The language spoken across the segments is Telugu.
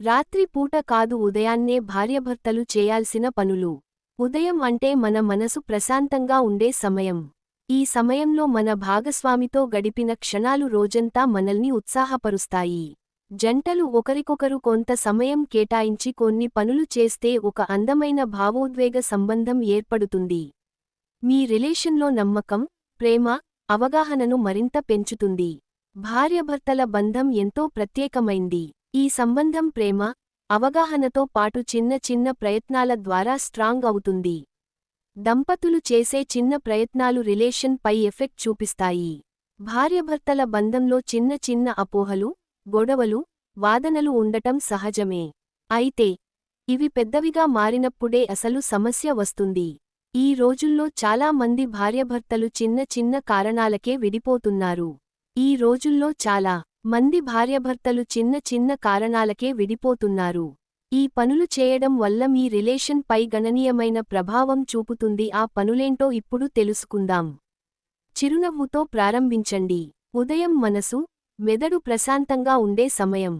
రాత్రిపూట కాదు ఉదయాన్నే భార్యభర్తలు చేయాల్సిన పనులు. ఉదయం అంటే మన మనసు ప్రశాంతంగా ఉండే సమయం. ఈ సమయంలో మన భాగస్వామితో గడిపిన క్షణాలు రోజంతా మనల్ని ఉత్సాహపరుస్తాయి. జంటలు ఒకరికొకరు కొంత సమయం కేటాయించి కొన్ని పనులు చేస్తే ఒక అందమైన భావోద్వేగ సంబంధం ఏర్పడుతుంది. మీ రిలేషన్లో నమ్మకం ప్రేమ అవగాహనను మరింత పెంచుతుంది. భార్యభర్తల బంధం ఎంతో ప్రత్యేకమైంది. ఈ సంబంధం ప్రేమ అవగాహనతో పాటు చిన్న చిన్న ప్రయత్నాల ద్వారా స్ట్రాంగ్ అవుతుంది. దంపతులు చేసే చిన్న ప్రయత్నాలు రిలేషన్ పై ఎఫెక్ట్ చూపిస్తాయి. భార్యభర్తల బంధంలో చిన్న చిన్న అపోహలు గొడవలు వాదనలు ఉండటం సహజమే. అయితే ఇవి పెద్దవిగా మారినప్పుడే అసలు సమస్య వస్తుంది. ఈ రోజుల్లో చాలా మంది భార్యభర్తలు చిన్న చిన్న కారణాలకే విడిపోతున్నారు. ఈ రోజుల్లో చాలా మంది భార్యభర్తలు చిన్న చిన్న కారణాలకే విడిపోతున్నారు. ఈ పనులు చేయడం వల్ల మీ రిలేషన్ పై గణనీయమైన ప్రభావం చూపుతుంది. ఆ పనులేంటో ఇప్పుడు తెలుసుకుందాం. చిరునవ్వుతో ప్రారంభించండి. ఉదయం మనసు మెదడు ప్రశాంతంగా ఉండే సమయం.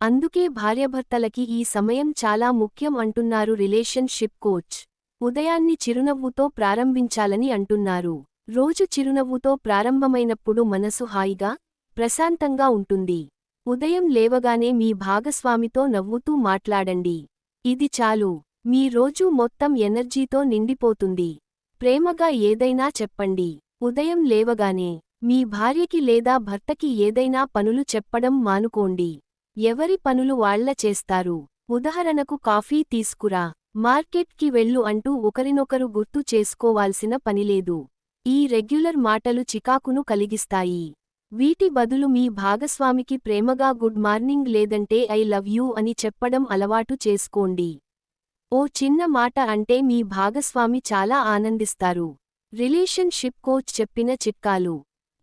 అందుకే భార్యభర్తలకి ఈ సమయం చాలా ముఖ్యం అంటున్నారు రిలేషన్షిప్ కోచ్. ఉదయాన్ని చిరునవ్వుతో ప్రారంభించాలని అంటున్నారు. రోజు చిరునవ్వుతో ప్రారంభమైనప్పుడు మనసు హాయిగా ప్రశాంతంగా ఉంటుంది. ఉదయం లేవగానే మీ భాగస్వామితో నవ్వుతూ మాట్లాడండి. ఇది చాలు. మీ రోజు మొత్తం ఎనర్జీతో నిండిపోతుంది. ప్రేమగా ఏదైనా చెప్పండి. ఉదయం లేవగానే మీ భార్యకి లేదా భర్తకి ఏదైనా పనులు చెప్పడం మానుకోండి. ఎవరి పనులు వాళ్ళ చేస్తారు? ఉదాహరణకు కాఫీ తీసుకురా. మార్కెట్కి వెళ్ళు అంటూ ఒకరినొకరు గుర్తు చేసుకోవాల్సిన పనిలేదు ఈ రెగ్యులర్ మాటలు చికాకును కలిగిస్తాయి. వీటి బదులు మీ భాగస్వామికి ప్రేమగా గుడ్ మార్నింగ్ లేదంటే ఐ లవ్ యూ అని చెప్పడం అలవాటు చేసుకోండి. ఓ చిన్న మాట అంటే మీ భాగస్వామి చాలా ఆనందిస్తారు. రిలేషన్షిప్ కోచ్ చెప్పిన చిట్కాలు.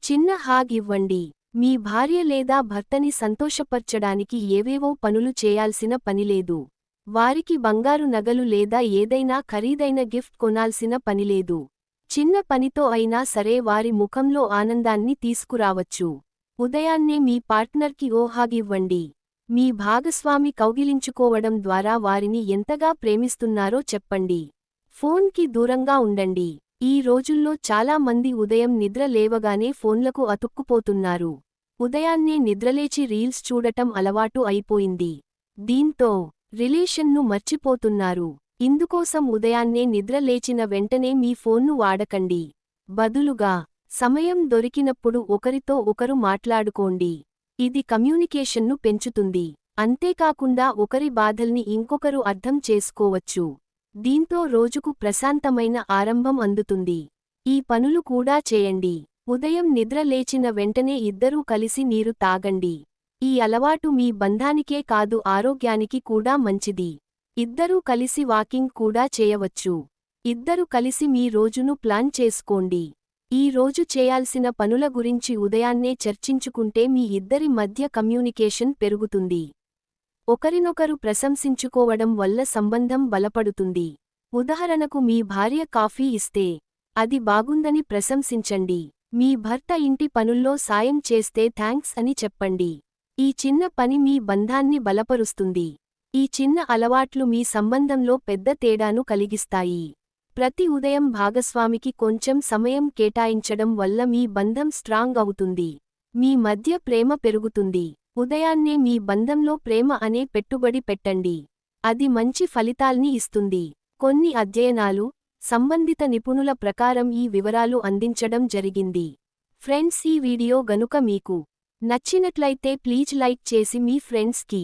చిన్న హాగ్ ఇవ్వండి. మీ భార్య లేదా భర్తని సంతోషపర్చడానికి ఏవేవో పనులు చేయాల్సిన పనిలేదు వారికి బంగారు నగలు లేదా ఏదైనా ఖరీదైన గిఫ్ట్ కొనాల్సిన పనిలేదు చిన్న పనితో అయినా సరే వారి ముఖంలో ఆనందాన్ని తీసుకురావచ్చు. ఉదయాన్నే మీ పార్ట్నర్కి ఓహాగివ్వండి మీ భాగస్వామి కౌగిలించుకోవడం ద్వారా వారిని ఎంతగా ప్రేమిస్తున్నారో చెప్పండి. ఫోన్కి దూరంగా ఉండండి. ఈ రోజుల్లో చాలా మంది ఉదయం నిద్ర లేవగానే ఫోన్లకు అతుక్కుపోతున్నారు. ఉదయాన్నే నిద్రలేచి రీల్స్ చూడటం అలవాటు అయిపోయింది. దీంతో రిలేషన్ను మర్చిపోతున్నారు. ఇందుకోసం ఉదయాన్నే నిద్ర లేచిన వెంటనే మీ ఫోన్ను వాడకండి. బదులుగా సమయం దొరికినప్పుడు ఒకరితో ఒకరు మాట్లాడుకోండి. ఇది కమ్యూనికేషన్ను పెంచుతుంది. అంతేకాకుండా ఒకరి బాధల్ని ఇంకొకరు అర్థం చేసుకోవచ్చు. దీంతో రోజుకు ప్రశాంతమైన ఆరంభం అందుతుంది. ఈ పనులు కూడా చేయండి. ఉదయం నిద్ర లేచిన వెంటనే ఇద్దరూ కలిసి నీరు తాగండి. ఈ అలవాటు మీ బంధానికే కాదు ఆరోగ్యానికి కూడా మంచిది. ఇద్దరూ కలిసి వాకింగ్ కూడా చేయవచ్చు. ఇద్దరు కలిసి మీ రోజును ప్లాన్ చేసుకోండి. ఈ రోజు చేయాల్సిన పనుల గురించి ఉదయాన్నే చర్చించుకుంటే మీ ఇద్దరి మధ్య కమ్యూనికేషన్ పెరుగుతుంది. ఒకరినొకరు ప్రశంసించుకోవడం వల్ల సంబంధం బలపడుతుంది. ఉదాహరణకు మీ భార్య కాఫీ ఇస్తే అది బాగుందని ప్రశంసించండి. మీ భర్త ఇంటి పనుల్లో సాయం చేస్తే థ్యాంక్స్ అని చెప్పండి. ఈ చిన్న పని మీ బంధాన్ని బలపరుస్తుంది. ఈ చిన్న అలవాట్లు మీ సంబంధంలో పెద్ద తేడాను కలిగిస్తాయి. ప్రతి ఉదయం భాగస్వామికి కొంచెం సమయం కేటాయించడం వల్ల మీ బంధం స్ట్రాంగ్ అవుతుంది. మీ మధ్య ప్రేమ పెరుగుతుంది. ఉదయాన్నే మీ బంధంలో ప్రేమ అనే పెట్టుబడి పెట్టండి. అది మంచి ఫలితాల్ని ఇస్తుంది. కొన్ని అధ్యయనాలు సంబంధిత నిపుణుల ప్రకారం ఈ వివరాలు అందించడం జరిగింది. ఫ్రెండ్స్ ఈ వీడియో గనుక మీకు నచ్చినట్లయితే ప్లీజ్ లైక్ చేసి మీ ఫ్రెండ్స్కి